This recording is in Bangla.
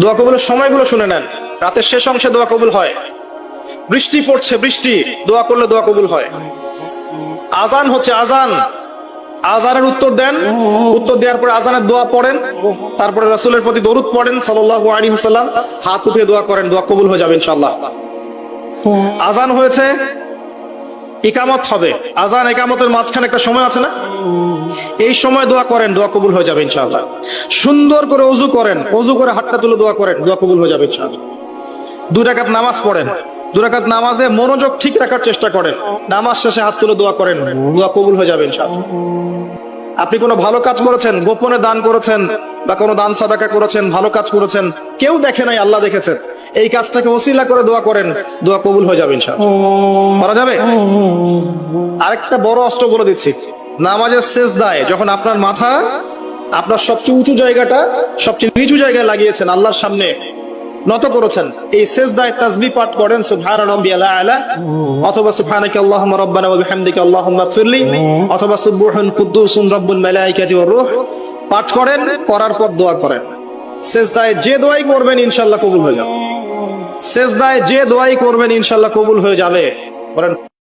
দোয়া কবুলের সময়গুলো শুনে নেন। রাতের শেষ অংশে দোয়া কবুল হয়। বৃষ্টি পড়ছে, বৃষ্টি। দোয়া করলে দোয়া কবুল হয়। আজান হচ্ছে আজান। আজানের উত্তর দেন। উত্তর দেওয়ার পরে আজানের দোয়া পড়েন। তারপরে রাসূলের প্রতি দরুদ পড়েন সাল্লাল্লাহু আলাইহি ওয়াসাল্লাম। হাত উঠিয়ে দোয়া করেন, দোয়া কবুল হয়ে যাবে ইনশাআল্লাহ। আজান হয়েছে। ইকামত হবে। আজান একামতের মাঝখানে একটা সময় আছে না? এই সময় দোয়া করেন, দোয়া কবুল হয়ে যাবে ইনশাআল্লাহ। সুন্দর করে অজু করেন, অজু করে হাতটা তুলে দোয়া করেন, দোয়া কবুল হয়ে যাবে ইনশাআল্লাহ। দুই রাকাত নামাজ পড়েন। দুই রাকাত নামাজে মনোযোগ ঠিক রাখার চেষ্টা করেন। নামাজ শেষে হাত তুলে দোয়া করেন, দোয়া কবুল হয়ে যাবে ইনশাআল্লাহ। আপনি কোনো ভালো কাজ করেছেন, গোপনে দান করেছেন বা কোনো দান সাদাকা করেছেন, ভালো কাজ করেছেন, কেউ দেখে নাই, আল্লাহ দেখেছেন। এই কাজটাকে ওসিলা করে দোয়া করেন, দোয়া কবুল হয়ে যাবে ইনশাআল্লাহ। করা যাবে? আরেকটা বড় অস্ত্র বলে দিচ্ছি। নামাজের শেষ দায় যখন আপনার মাথা আপনার সবচেয়ে উঁচু জায়গাটা সবচেয়ে নিচু জায়গায় লাগিয়েছেন আল্লাহর সামনে নত করেছেন, এই শেষ দায় তাসবি পাঠ করেন সুবহান অথবা সুবহানাকা আল্লাহুম্মা রাব্বানা ওয়া বিহামদিকা ফিরলি, অথবা সুবহান কুদ্দুসুন রাব্বুল মালাইকাতি ওয়ার রূহ পাঠ করেন, করার পর দোয়া করেন। শেষ দায় যে দোয়াই করবেন ইনশাআল্লাহ কবুল হয়ে যাবে। শেষ দায় যে দোয়াই করবেন ইনশাআল্লাহ কবুল হয়ে যাবে। বলেন